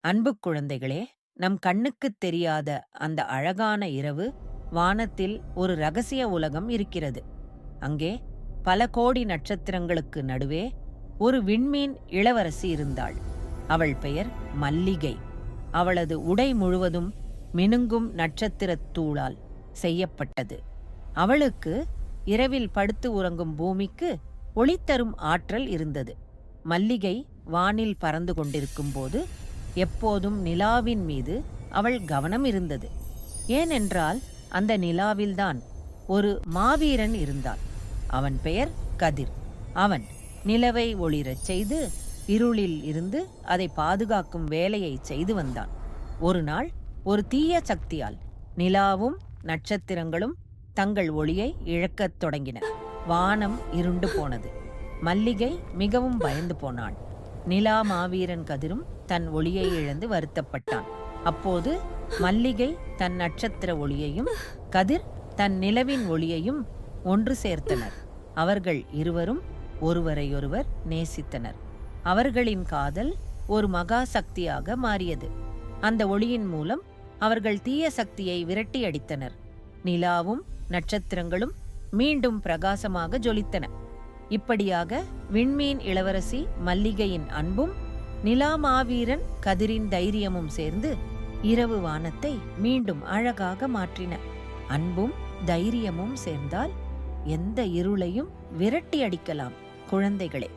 அன்பு குழந்தைகளே நம் கண்ணுக்குத் தெரியாத அந்த அழகான இரவு வானத்தில் ஒரு ரகசிய உலகம் இருக்கிறது. அங்கே பல கோடி நட்சத்திரங்களுக்கு நடுவே ஒரு விண்மீன் இளவரசி இருந்தாள். அவள் பெயர் மல்லிகை. அவளது உடை முழுவதும் மினுங்கும் நட்சத்திரத் தூளால் செய்யப்பட்டது. அவளுக்கு இரவில் படுத்து உறங்கும் பூமிக்கு ஒளித்தரும் ஆற்றல் இருந்தது. மல்லிகை வானில் பறந்து கொண்டிருக்கும்போது எப்போதும் நிலாவின் மீது அவள் கவனம் இருந்தது. ஏனென்றால் அந்த நிலாவில்தான் ஒரு மாவீரன் இருந்தான். அவன் பெயர் கதிர். அவன் நிலவை ஒளிரச் செய்து இருளில் இருந்து அதை பாதுகாக்கும் வேலையை செய்து வந்தான். ஒரு நாள் ஒரு தீய சக்தியால் நிலாவும் நட்சத்திரங்களும் தங்கள் ஒளியை இழக்கத் தொடங்கின. வானம் இருண்டு போனது. மல்லிகை மிகவும் பயந்து போனாள். நிலா மாவீரன் கதிரும் தன் ஒளியை இழந்து வருத்தப்பட்டான். அப்போது மல்லிகை தன் நட்சத்திர ஒளியையும் கதிர் தன் நிலவின் ஒளியையும் ஒன்று சேர்த்தனர். அவர்கள் இருவரும் ஒருவரையொருவர் நேசித்தனர். அவர்களின் காதல் ஒரு மகா சக்தியாக மாறியது. அந்த ஒளியின் மூலம் அவர்கள் தீய சக்தியை விரட்டி அடித்தனர். நிலாவும் நட்சத்திரங்களும் மீண்டும் பிரகாசமாக ஜொலித்தன. இப்படியாக விண்மீன் இளவரசி மல்லிகையின் அன்பும் நிலா மாவீரன் கதிரின் தைரியமும் சேர்ந்து இரவு வானத்தை மீண்டும் அழகாக மாற்றின. அன்பும் தைரியமும் சேர்ந்தால் எந்த இருளையும் விரட்டி அடிக்கலாம் குழந்தைகளே.